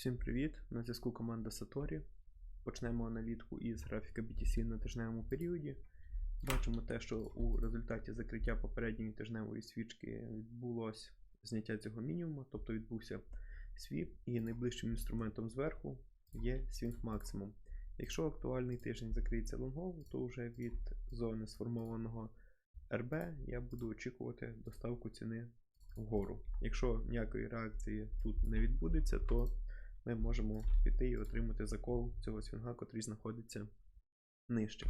Всім привіт! На зв'язку команда Satori. Почнемо аналітику із графіка BTC на тижневому періоді. Бачимо те, що у результаті закриття попередньої тижневої свічки відбулося зняття цього мінімуму, тобто відбувся свіп, і найближчим інструментом зверху є свінг максимум. Якщо актуальний тиждень закриється лонгово, то вже від зони сформованого RB я буду очікувати доставку ціни вгору. Якщо ніякої реакції тут не відбудеться, то ми можемо піти і отримати закол цього свінга, котрий знаходиться нижче.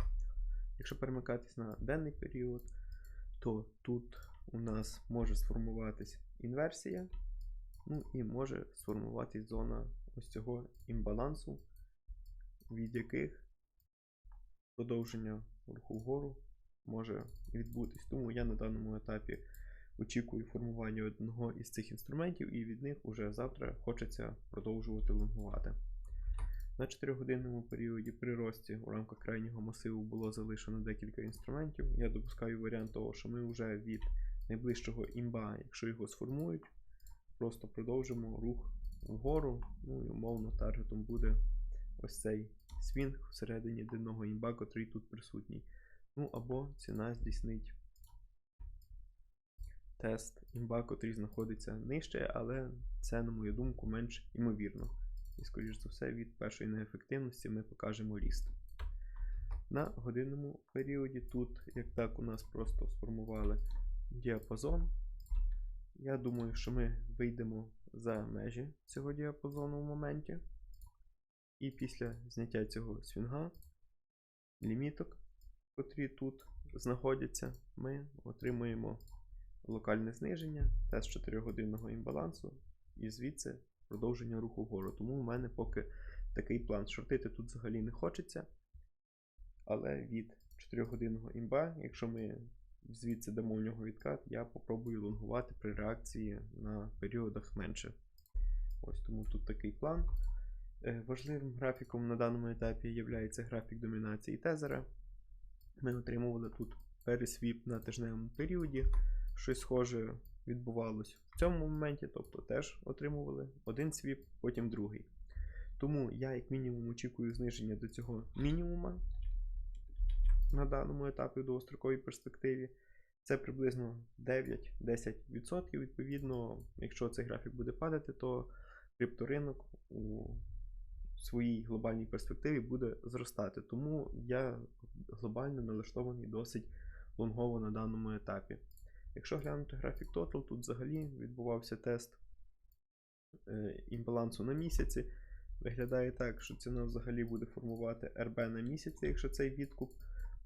Якщо перемикатись на денний період, то тут у нас може сформуватись інверсія, ну і може сформуватись зона ось цього імбалансу, від яких продовження руху вгору може відбутись. Тому я на даному етапі очікую формування одного із цих інструментів, і від них уже завтра хочеться продовжувати лонгувати. На 4-годинному періоді при рості у рамках крайнього масиву було залишено декілька інструментів. Я допускаю варіант того, що ми вже від найближчого імба, якщо його сформують, просто продовжимо рух вгору. Ну і умовно таргетом буде ось цей свінг всередині денного імба, котрий тут присутній. Ну або ціна здійснить тест імба, котрий знаходиться нижче, але це, на мою думку, менш ймовірно. І, скоріш за все, від першої неефективності ми покажемо ріст. На годинному періоді тут, як так, у нас просто сформували діапазон. Я думаю, що ми вийдемо за межі цього діапазону в моменті. І після зняття цього свінга, ліміток, котрі тут знаходяться, ми отримуємо локальне зниження, тест 4-годинного імбалансу, і звідси продовження руху вгору. Тому у мене поки такий план. Шортити тут взагалі не хочеться. Але від 4-годинного імба, якщо ми звідси дамо у нього відкат, я попробую лонгувати при реакції на періодах менше. Ось тому тут такий план. Е, важливим графіком на даному етапі є графік домінації тезера. Ми отримували тут пересвіп на тижневому періоді щось схоже відбувалось в цьому моменті, тобто теж отримували один свіп, потім другий. Тому я, як мінімум, очікую зниження до цього мінімума на даному етапі в довгостроковій перспективі. Це приблизно 9-10%. Відповідно, якщо цей графік буде падати, то крипторинок у своїй глобальній перспективі буде зростати. Тому я глобально налаштований досить лонгово на даному етапі. Якщо глянути графік Total, тут взагалі відбувався тест е, імбалансу на місяці. Виглядає так, що ціна взагалі буде формувати RB на місяці, якщо цей відкуп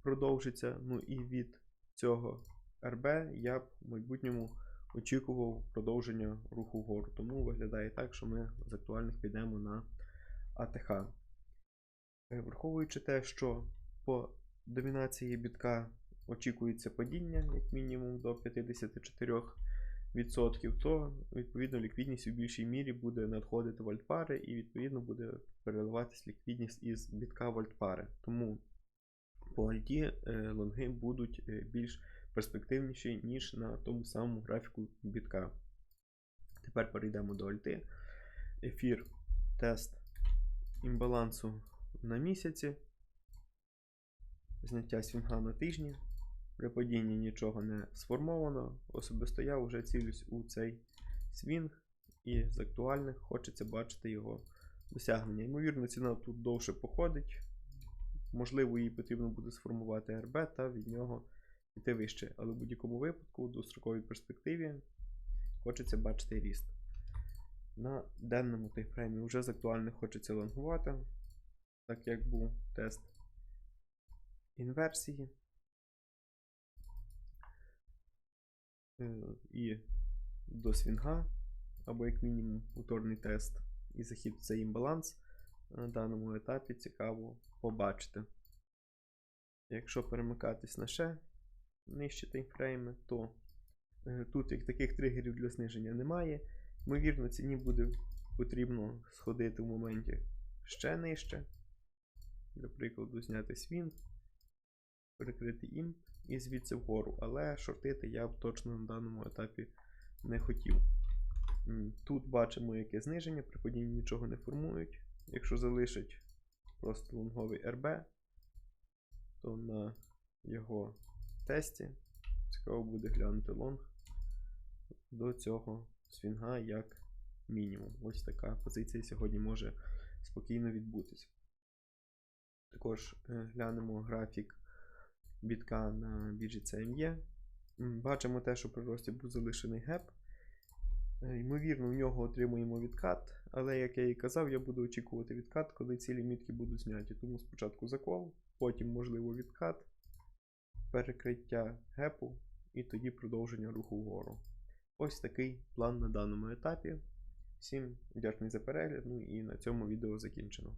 продовжиться. Ну і від цього RB я б в майбутньому очікував продовження руху вгору. Тому виглядає так, що ми з актуальних підемо на АТХ. Е, враховуючи те, що по домінації бітка очікується падіння, як мінімум, до 54%, то відповідно ліквідність у більшій мірі буде надходити в альтпари і відповідно буде переливатись ліквідність із бітка в альтпари. Тому по альті е, лонги будуть е, більш перспективніші, ніж на тому самому графіку бітка. Тепер перейдемо до альти. Ефір, тест імбалансу на місяці. Зняття свінга на тижні. При падінні нічого не сформовано. Особисто я вже цілюсь у цей свінг, і з актуальних хочеться бачити його досягнення. Ймовірно, ціна тут довше походить. Можливо, їй потрібно буде сформувати РБ та від нього піти вище. Але в будь-якому випадку, у достроковій перспективі, хочеться бачити ріст. На денному тайфреймі вже з актуальних хочеться лонгувати, так як був тест інверсії. І до свінга, або, як мінімум, уторний тест і захід в цей імбаланс на даному етапі цікаво побачити. Якщо перемикатись на ще нижчі таймфрейми, то е, тут як таких тригерів для зниження немає. Ймовірно, ціні буде потрібно сходити в моменті ще нижче. Для прикладу, зняти свінг, перекрити імп і звідси вгору. Але шортити я б точно на даному етапі не хотів. Тут бачимо, яке зниження, при падінні нічого не формують. Якщо залишить просто лонговий РБ, то на його тесті цікаво буде глянути лонг до цього свінга як мінімум. Ось така позиція сьогодні може спокійно відбутися. Також е, глянемо графік бітка на біржі CME. Бачимо те, що при рості був залишений геп. Е, Ймовірно, в нього отримуємо відкат, але, як я і казав, я буду очікувати відкат, коли ці лімітки будуть зняті. Тому спочатку закол, потім, можливо, відкат, перекриття гепу і тоді продовження руху вгору. Ось такий план на даному етапі. Всім дякую за перегляд. Ну і на цьому відео закінчено.